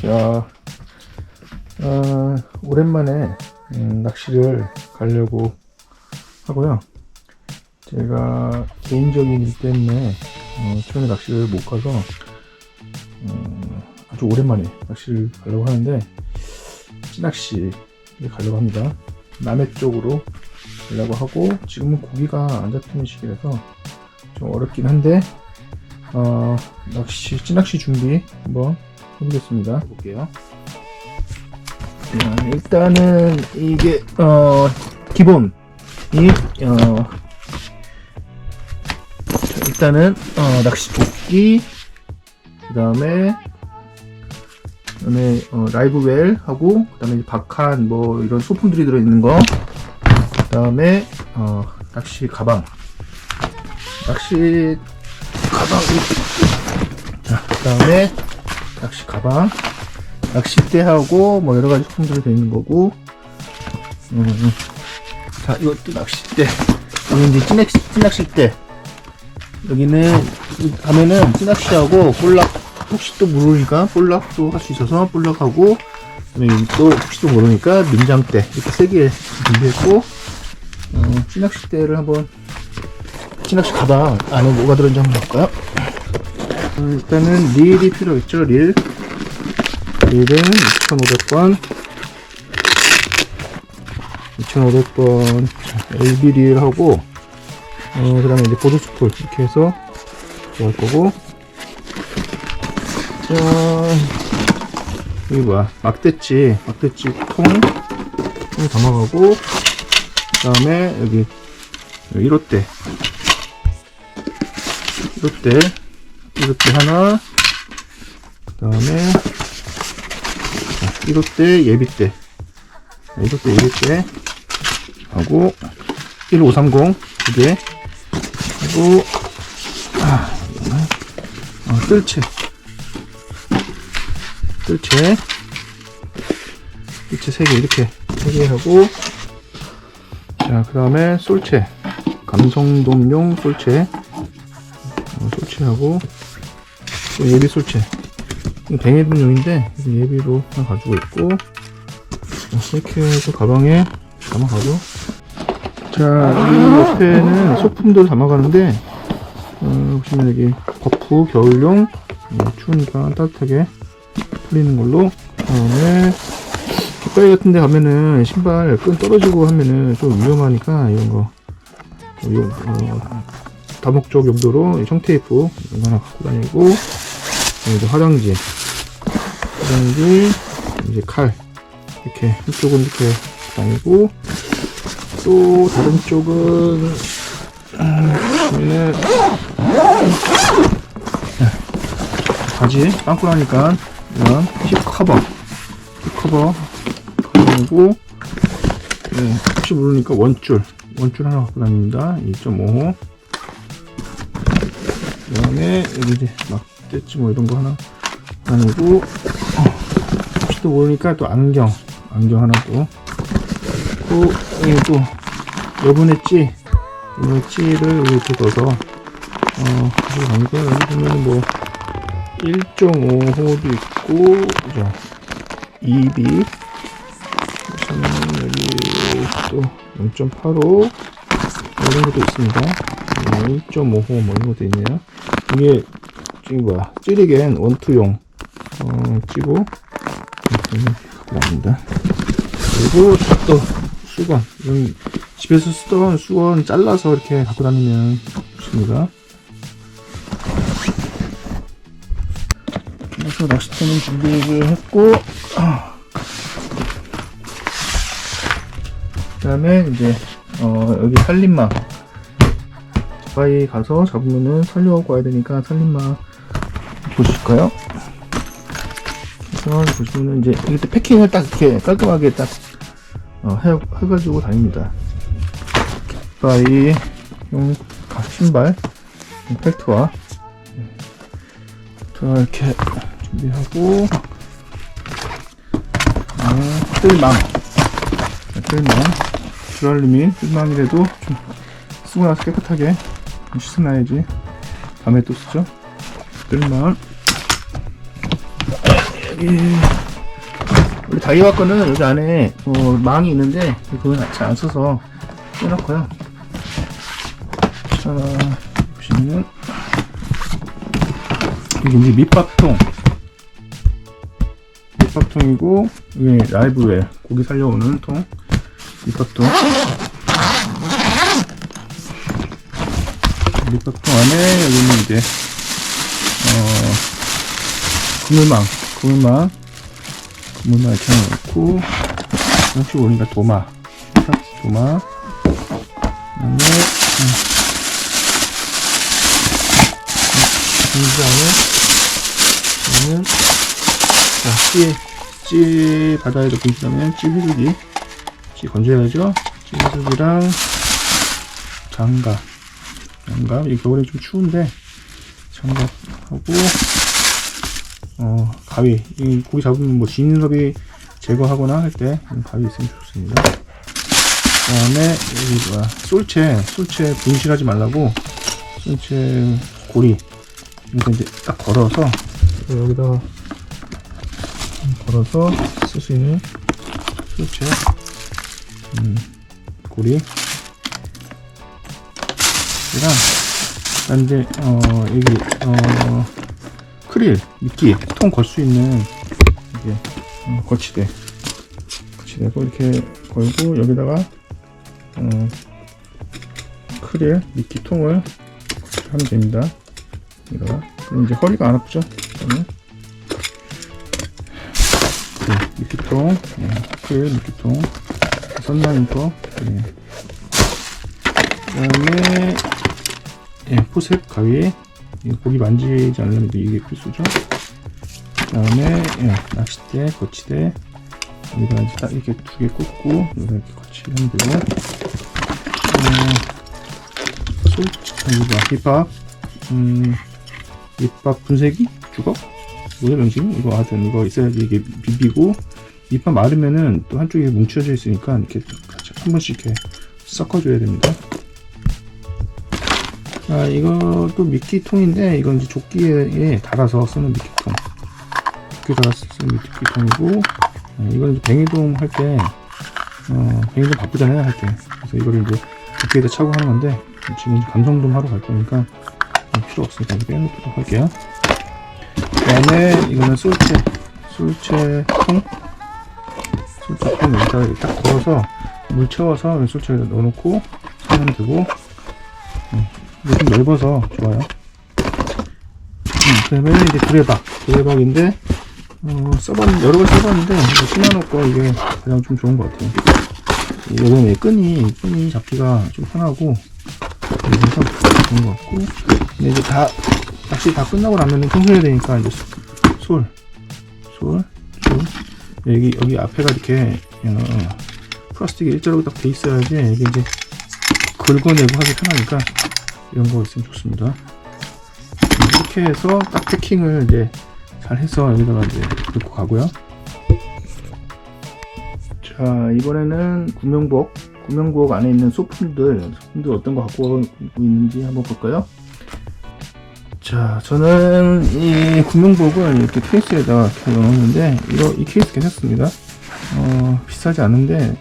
자, 어, 오랜만에 음, 낚시를 가려고 하고요. 제가 개인적인 일 때문에 어, 처음에 낚시를 못 가서 어, 아주 오랜만에 낚시를 가려고 하는데 찌낚시를 가려고 합니다. 남해 쪽으로 가려고 하고 지금은 고기가 안 잡히는 시기라서 좀 어렵긴 한데 어, 낚시 찌낚시 준비 한번 해보겠습니다. 볼게요. 자, 일단은 이게 어 기본 이 어, 자, 일단은 어, 낚시 조끼 그 다음에 그다음에 어, 라이브웰 하고 그다음에 박한 뭐 이런 소품들이 들어있는 거 그다음에 어, 낚시 가방 낚시 가방 자 그다음에 낚시 가방 낚싯대하고 뭐 여러 가지 소품들이 되어 있는 거고 음, 음. 자 이것도 낚싯대 여기 이제 찌낚시, 찌낚싯대 여기는 이 가면은 찌낚시하고 볼락 혹시 또 모르니까 볼락도 할 수 있어서 볼락하고 또 혹시 또 모르니까 민장대 이렇게 세 개 준비했고 어, 찌낚싯대를 한번 찌낚시 가방 안에 뭐가 들어있는지 한번 볼까요? 어, 일단은 릴이 필요했죠 릴? 릴은 2,500번. 2,500번. LB 릴하고 어, 그 다음에 이제 보드스풀 이렇게 해서 들어갈 거고. 자 여기 뭐야? 막대치 막대치 통, 통 담아가고 그 다음에 여기 1호대 1호대 1호대 하나. 그 다음에 1호대 예비대. 1호대 예비대 하고 1530 두개 하고 아 어, 뜰채. 뜰채. 뜰채 3개 이렇게 3개 하고 자그 다음에 솔채. 감성돔용 솔채. 어, 솔채하고. 또 예비 솔채 뱅에돔용인데 예비로 하나 가지고 있고 어, 이렇게 해서 가방에 담아가죠 자, 이 옆에는 소품도 담아가는데, 어, 보시면 여기 버프 겨울용, 어, 추우니까 따뜻하게 풀리는 걸로, 그 다음에, 가까이 같은 데 가면은 신발 끈 떨어지고 하면은 좀 위험하니까 이런 거, 어, 요, 어, 다목적 용도로 이 청테이프 이런 거 하나 갖고 다니고, 여기 화장지, 화장지, 이제 칼, 이렇게, 이쪽은 이렇게 다니고, 또 다른 쪽은 음, 보면은 바지 빵꾸나니까 이런 힙 커버. 힙 커버. 그리고 네, 혹시 모르니까 원줄. 원줄 하나 갖고 다닙니다. 2.5호. 그 다음에 여기 이제 막대치 뭐 이런 거 하나 다니고 어, 혹시 또 모르니까 또 안경 안경 하나 또 또, 여기 또, 여분의 찌, 여분의 찌를 이렇게 넣어서, 어, 가지고 가니까, 여기 보면 뭐, 1.5호도 있고, 그죠? 2B, 여기 또, 0.85, 이런 것도 있습니다. 1.5호 뭐 이런 것도 있네요. 이게, 지금 뭐야, 찌리겐 원투용, 어, 찌고, 나옵니다. 그리고 또, 수건. 이런 집에서 쓰던 수건 잘라서 이렇게 갖고 다니면 좋습니다. 그래서 낚싯대는 준비를 했고 그 다음에 이제 어, 여기 살림망 바위 가서 잡으면은 살려고 와야 되니까 살림망 보실까요? 그래서 보시면은 이제 이때 패킹을 딱 이렇게 깔끔하게 딱 어, 해, 해가지고 다닙니다. 깃바이 용 신발, 펠트와. 자 이렇게 준비하고. 어, 뜰망. 뜰망. 주얼리민 뜰망이라도 좀 쓰고 나서 깨끗하게 씻어놔야지. 다음에 또 쓰죠? 뜰망 여기. 우리 다이와 거는 여기 안에 어, 망이 있는데 그건 잘 안 써서 빼놓고요. 자 보시면은 이게 이제 밑밥통. 밑밥통이고 이게 라이브웨어 고기 살려오는 통. 밑밥통 밑밥통 안에 여기는 이제 어 그물망 그물망 그물망 이렇게 넣고 혹시 모르니까 도마 도마 그다음에 음. 이 안에 저는 자, 찌, 찌 바다에도 보시면 찌 회수기 찌 건져야죠 찌 회수기랑 장갑 장갑 이 겨울에 좀 추운데 장갑하고 어 가위. 이 고기 잡으면 뭐 진섭이 제거하거나 할 때 가위 있으면 좋습니다. 그 다음에 여기 뭐야? 쏠채. 쏠채 분실하지 말라고 쏠채 고리. 이거 이제 딱 걸어서 여기다가 걸어서 쓸 수 있는 쏠채 음, 고리 그다음 이제 어 여기 어 크릴 미끼 통 걸 수 있는 이게 어, 거치대. 거치대고 이렇게 걸고 여기다가 어 크릴 미끼 통을 하면 됩니다. 여기다가 그럼 이제 허리가 안 아프죠? 그러면? 네, 미끼통. 네, 크릴 미끼통. 선라인터 네. 그다음에 예, 포셉 가위. 이 고기 만지지 않으면 이게 필수죠. 그 다음에 예, 낚싯대 거치대. 여기다 이제 딱 이렇게 두 개 꽂고 여기다 이렇게 거치하면 되고. 어, 솔, 봐 밑밥 음, 밑밥 분쇄기? 주걱? 뭐야 명칭 이거 하여튼 이거 있어야지 이게 비비고. 밑밥 마르면은 또 한쪽이 뭉쳐져 있으니까 이렇게 같이 한 번씩 이렇게 섞어줘야 됩니다 아, 이것도 미끼통인데, 이건 이제 조끼에 달아서 쓰는 미끼통. 조끼에 달아서 쓰는 미끼통이고, 어, 이건 이제 뱅이돔 할 때, 어, 뱅이돔 바쁘잖아요, 할 때. 그래서 이거를 이제 조끼에다 차고 하는 건데, 지금 감성돔 하러 갈 거니까, 어, 필요 없으니까 빼놓도록 할게요. 그 다음에, 이거는 솔채, 솔채 통. 솔채 통 여기다가 딱 걸어서, 물 채워서 솔채에다 넣어놓고, 사면 되고, 좀 넓어서 좋아요. 음, 그다음에 이제 두레박, 두레박인데 어, 써봤 여러 번 써봤는데 이거 신어놓고 이게 가장 좀 좋은 것 같아요. 이거는 끈이 끈이 잡기가 좀 편하고 그래서 좋은 것 같고 근데 이제 다 낚시 다 끝나고 나면은 청소해야 되니까 이제 솔, 솔, 솔 여기 여기 앞에가 이렇게 어, 플라스틱이 일자로 딱 돼 있어야지 이게 이제 긁어내고 하기 편하니까 이런 거 있으면 좋습니다. 이렇게 해서 딱 패킹을 이제 잘 해서 여기다가 이제 넣고 가고요. 자, 이번에는 구명복, 구명복 안에 있는 소품들, 소품들 어떤 거 갖고 있는지 한번 볼까요? 자, 저는 이 구명복을 이렇게 케이스에다가 넣었는데, 이거, 이 케이스 괜찮습니다. 어, 비싸지 않은데,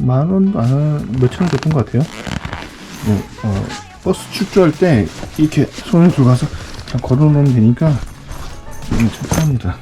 만 원도 안, 한- 몇천 원 됐던 것 같아요. 뭐, 어, 버스 출조할 때 이렇게 손을 들어가서 그냥 걸어놓으면 되니까 음, 참 편합니다.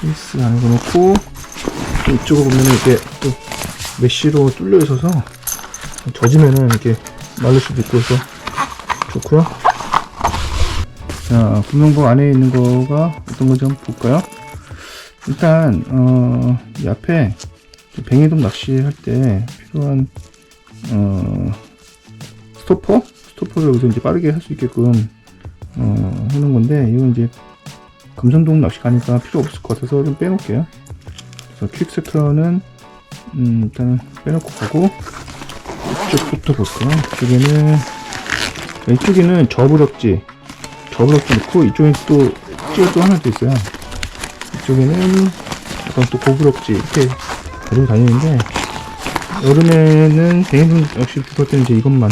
케이스 안에 넣고 이쪽으로 보면 이렇게 또 메쉬로 뚫려 있어서 젖으면은 이렇게 말릴 수도 있고 해서 좋고요. 자, 구명복 안에 있는 거가 어떤 건지 한번 볼까요? 일단 어, 이 앞에 뱅이돔 낚시할 때 필요한 어, 스토퍼? 스토퍼를 여기서 이제 빠르게 할 수 있게끔 어, 해놓은 건데 이건 이제 감성동 낚시 가니까 필요 없을 것 같아서 좀 빼놓을게요. 그래서 퀵 세터는 음, 일단 빼놓고 가고 이쪽부터 볼까요? 이쪽에는 이쪽에는 저부럭지 저부럭지 넣고 이쪽에 또 찌가 또 하나 더 있어요. 이쪽에는 약간 또 고부럭지 이렇게 가지고 다니는데 여름에는 개인 역시 그럴 때는 이제 이것만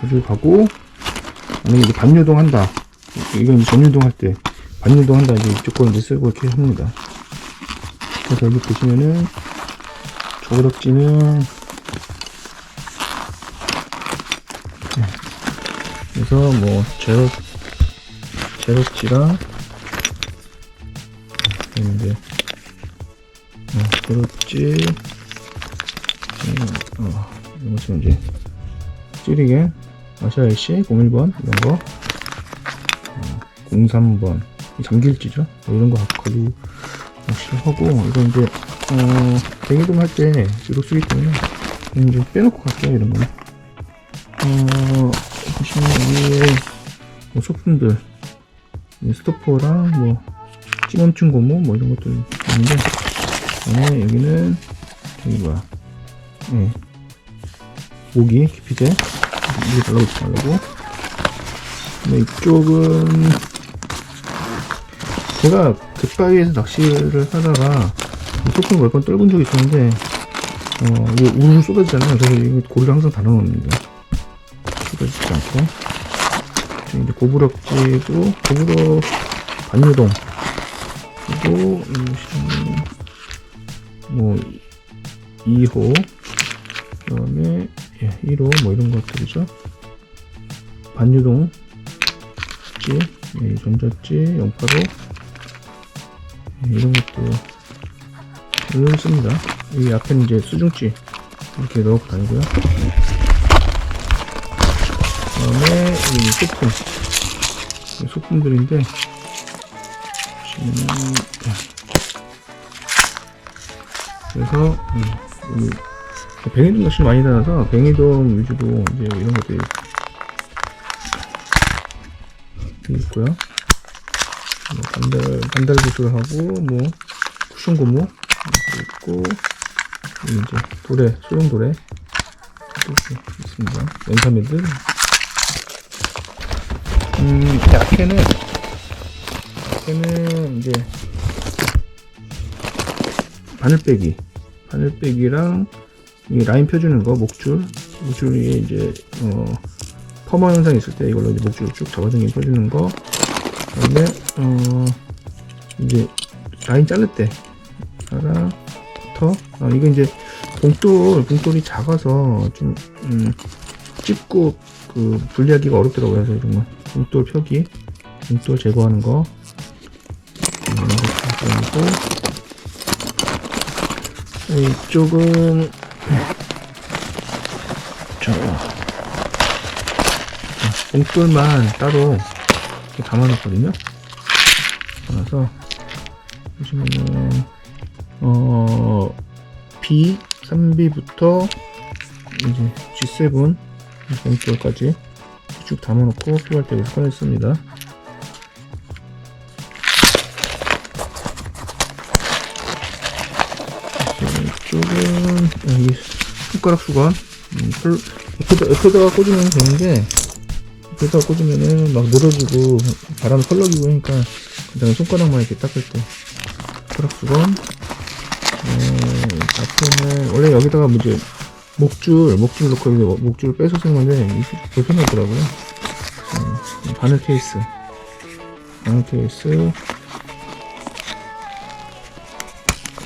가지고 가고 만약에 이제 반유동 한다 이건 전유동 할 때 반유도 한다 이제 거 이제 쓰고 이렇게 합니다. 그래서 여기 보시면은 조그덕지는 네. 그래서 뭐 제로 제로치랑 이제 어, 제로치 음, 어, 지금 이제 찌리겐 아시아 LC 01번 이런 거. 어, 03번. 잠길지죠? 뭐 이런 거 가지고 역시 하고 이거 이제 어 뱅이돔 할때 주로 쓰기 때문에 이제 빼놓고 갈게요 이런 거는 어 보시면 여기에 뭐 소품들. 이 스토퍼랑 뭐 찌멈춘 고무 뭐 이런 것들 있는데 그다음에 여기는 저기 뭐야? 예. 모기 기피제 이게 달라붙지 말라고. 근데 이쪽은 제가 갯바위에서 낚시를 하다가 이 소품 몇번 떨군 적이 있었는데 어 이게 우르르 쏟아지잖아요. 그래서 이거 고리를 항상 달아놓습니다. 쏟아지지 않고. 이제 고부럭지고 고부럭 반유동. 그리고 이뭐 2호 그 다음에 예, 1호 뭐 이런 것들이죠. 반유동 찌 예, 전자찌 085 예, 이런 것도 씁니다. 이 앞에는 이제 수중찌 이렇게 넣고 다니고요. 그 다음에 이 소품. 이 소품들인데 보시면은 예. 그래서 음, 이 뱅이돔 낚시를 많이 다녀서 뱅이돔 위주로 이제 이런 것들이 있고요. 뭐 반달 반달 구슬 하고 뭐 쿠션 고무 있고 이제 도래 소형 도래 있습니다. 연사매들 음 약해는 약해는 이제 바늘빼기 바늘빼기랑 이 라인 펴주는 거 목줄 목줄이 이제 어 퍼머 현상 있을 때 이걸로 이제 목줄 쭉 잡아당겨 펴주는 거. 그다음에 어 이제 라인 자를 때 하나 커터. 아 이거 이제 봉돌 봉돌이 작아서 좀 음, 찝고 그 분리하기가 어렵더라고요. 그래서 이런 거. 봉돌 펴기 봉돌 제거하는 거. 있고 이쪽은 저 봉돌만 따로 이렇게 담아놨거든요. 담아서 보시면은 어 B 3B부터 이제 G7 봉돌까지 쭉 담아놓고 필요할 때 꺼내 씁니다. 손가락 수건. 음, 털- 옆에다, 옆에다가 꽂으면 되는데 옆에다가 꽂으면은 막 늘어지고 바람 펄럭이고 하니까 그 다음에 손가락만 이렇게 닦을 때 손가락 수건. 어, 앞에는 원래 여기다가 뭐 이제 목줄 목줄 넣고 목줄 빼서 쓴 건데 불편하더라고요. 음, 바늘 케이스. 바늘 케이스.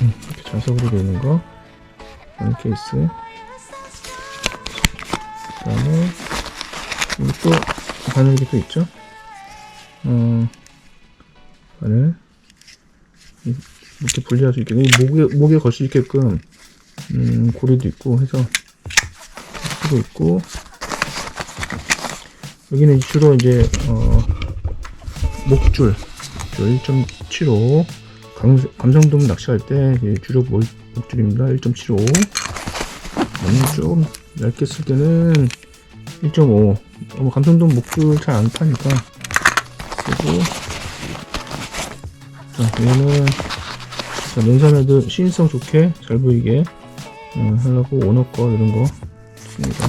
음, 이렇게 자석으로 되어 있는 거. 바늘 케이스 또 바늘이 또 있죠? 어 바늘 이- 이렇게 분리할 수 있게. 이 목에 목에 걸 수 있게끔 음, 고리도 있고 해서 쓰고 있고. 여기는 주로 이제 어, 목줄 1.75 감, 감성돔 낚시할 때 목- 목줄입니다. 1.75 너무 좀 얇게 쓸 때는 1.5 어, 감성돔 목줄 잘안 타니까 그리고 자 얘는 자, 면사매도 시인성 좋게 잘 보이게 음, 하려고 오너 거 이런 거 씁니다.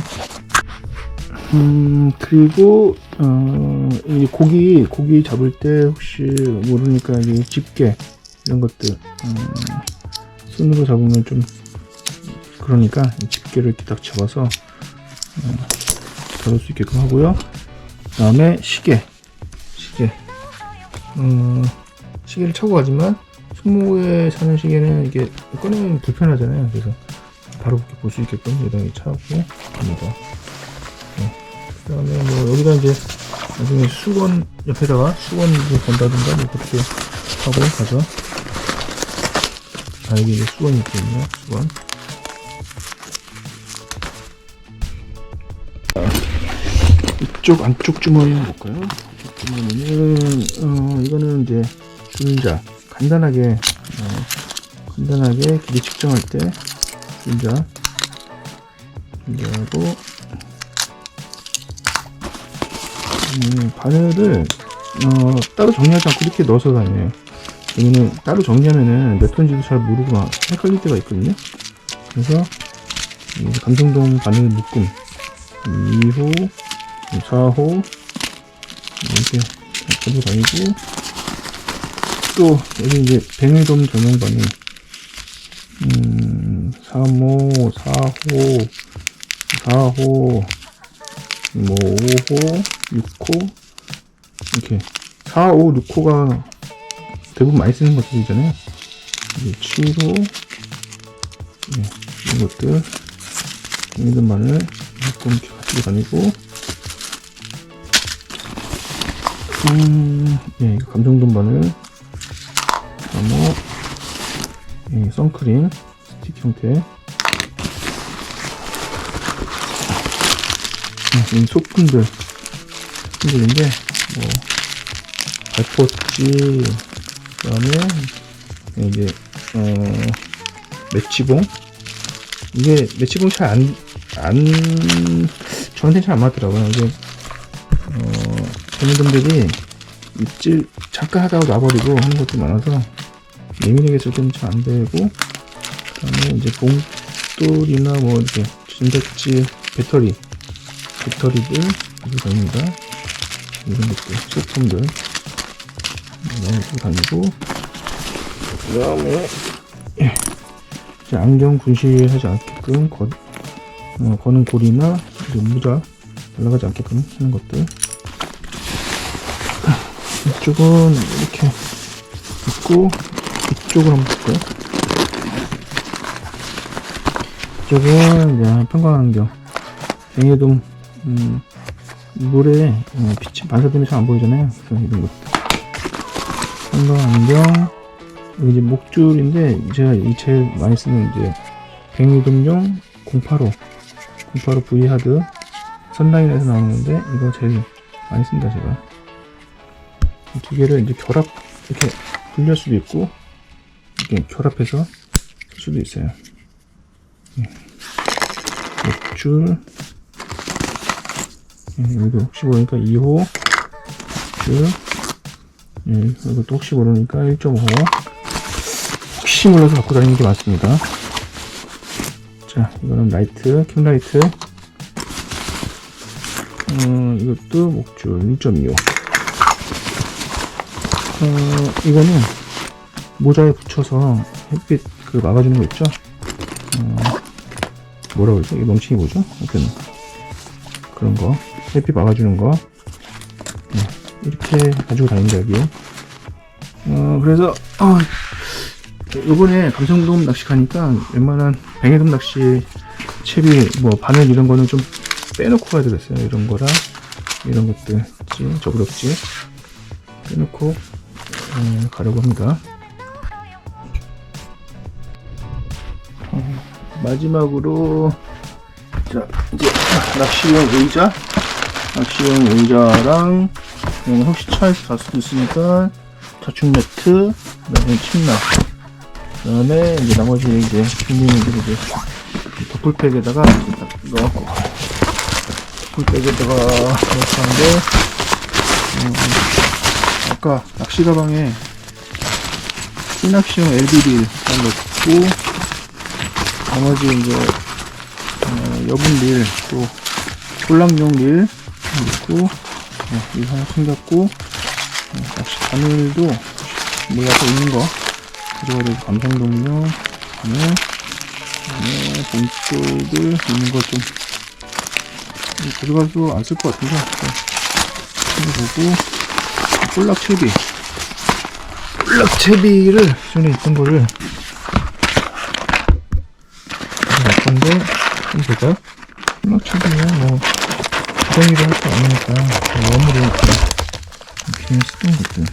음 그리고 어, 이 고기 고기 잡을 때 혹시 모르니까 이 집게 이런 것들 음, 손으로 잡으면 좀 그러니까 이 집게를 이렇게 딱 잡아서 음, 잡을 수 있게끔 하고요. 그 다음에 시계 시계 어, 시계를 차고 가지만 손목에 차는 시계는 이게 꺼내면 불편하잖아요. 그래서 바로 볼 수 있게끔 여기다 차고 갑니다. 네. 그 다음에 뭐 여기다 이제 나중에 수건 옆에다가 수건을 건다든가 뭐 그렇게 하고 가죠. 아 여기 이제 수건이 있거든요. 수건. 이쪽 안쪽 주머니 볼까요? 주머니는 어 이거는 이제 줄자 간단하게 어, 간단하게 길이 측정할 때 줄자 줄자하고 음, 바늘을 어, 따로 정리하지 않고 이렇게 넣어서 다녀요. 왜냐면 따로 정리하면은 몇 톤인지도 잘 모르고 막 헷갈릴 때가 있거든요. 그래서 이 감성동 바늘 묶음 2호 4호 이렇게 가지고 다니고. 또 여기 이제 뱅일돔 전용 바늘 음 3호 4호 4호 뭐 5호 6호? 이렇게. 4, 5, 6호가 대부분 많이 쓰는 것들이잖아요. 이제 7호. 네, 이것들. 뱅일돔 바늘 조금 이렇게 가지고 다니고 음, 예, 감정돈 바늘, 그리고 예, 선크림 스틱 형태, 예, 이 소품들, 소품들인데 뭐 발포지, 그다음에 예, 이제 어 매치봉, 이게 매치봉 잘 안 안 저한테 잘 안 맞더라고요. 이게 어, 전문점들이 입질 잠깐 하다가 놔버리고 하는 것도 많아서 예민하게 쓸 때는 잘안 되고 그다음에 이제 봉돌이나 뭐 이렇게 전자지 배터리 배터리들 가지고 다닙니다. 이런 것들 소품들. 넣고 다니고 그다음에 예, 이제 안경 분실하지 않게끔 거, 어, 거는 고리나 모자 날아가지 않게끔 하는 것들 이쪽은 이렇게 있고 이쪽을 한번 볼까요? 이쪽은 이제 평광안경. 뱅에돔 음, 물에 어, 빛이 반사되면 잘안 보이잖아요. 그래서 이런 것들 평광안경. 이제 목줄인데 제가 이 제일 많이 쓰는 이제 뱅에돔용 085 085 V 하드. 선라인에서 나오는 건데 이거 제일 많이 씁니다 제가. 이 두 개를 이제 결합 이렇게 분리할 수도 있고 이렇게 결합해서 쓸 수도 있어요. 예. 목줄 예, 여기도 혹시 모르니까 2호. 목줄 예, 이것도 혹시 모르니까 1.5호 혹시 몰라서 갖고 다니는 게 맞습니다. 자 이거는 라이트 캠라이트. 어, 이것도 목줄 1.25 어, 이거는 모자에 붙여서 햇빛 그 막아주는 거 있죠? 어, 뭐라 그러죠? 이 명칭이 뭐죠? 하여튼 그런 거 햇빛 막아주는 거 네, 이렇게 가지고 다닌다 여기 어, 그래서 어, 요번에 감성돔 낚시 가니까 웬만한 뱅에돔 낚시 채비 뭐 바늘 이런 거는 좀 빼놓고 가야 되겠어요 이런 거랑 이런 것들 있지 저그럭지 빼놓고 음, 가려고 합니다. 어, 마지막으로 자 이제 낚시용 의자, 낚시용 의자랑 혹시 차에서 갈 수도 있으니까 자충 매트, 그다음에 침낭, 그다음에 이제 나머지 이제 준비물들 이제 덮을백에다가 딱 넣고 덮을백에다가 이렇게 하는데 음, 아까 낚시 가방에 낚시용 LB를 넣고 나머지 이제 어, 여분 릴, 또 꼴랑용 릴 넣고 어, 이거 하나 챙겼고 어, 낚시 바늘도 몰라서 있는 거 되고 감성돔용 바늘 그다음에 봉돌들 있는 거좀 가져가도 안 쓸 것 같은데 네. 챙겨보고 꼴락채비. 블럭 채비를 전에 있던 거를 가져갈 건데 좀 볼까요? 블럭 채비는 뭐 구덩이로 할거 아니니까 웜으로 이렇게 그냥 쓰던 것들 음,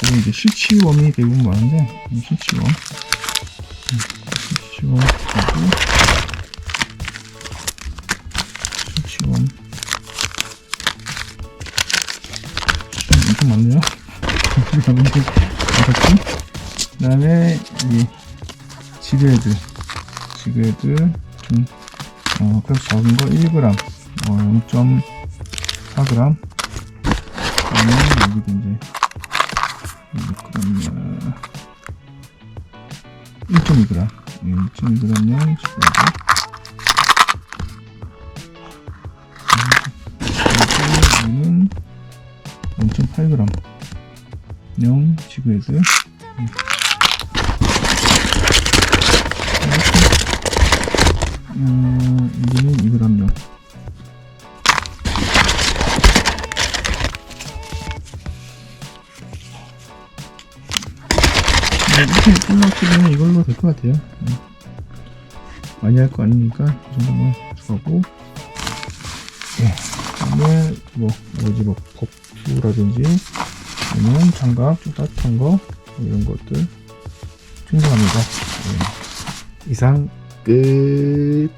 그리고 이제 실치웜이 대부분 많은데 이 실치웜 음, 실치웜 그리고 여기 다섯 개. 그 다음에, 이 지뢰들. 지뢰들, 좀, 어, 뼈 작은 거 1g. 어, 0.4g. 그다음에 여기도 이제, 그러면 1.2g. 1.2g면 10g. 이는 0.8g 안녕 치고 해서 이거는 이거 담요 이렇게 끝났으면 이걸로 될 것 같아요. 네. 많이 할 거 아니니까? 이 정도만 하고. 네. 다음에 뭐 뭐지? 뭐 버프라든지 아니면 장갑 좀 따뜻한 거뭐 이런 것들. 충분합니다. 네. 이상 끝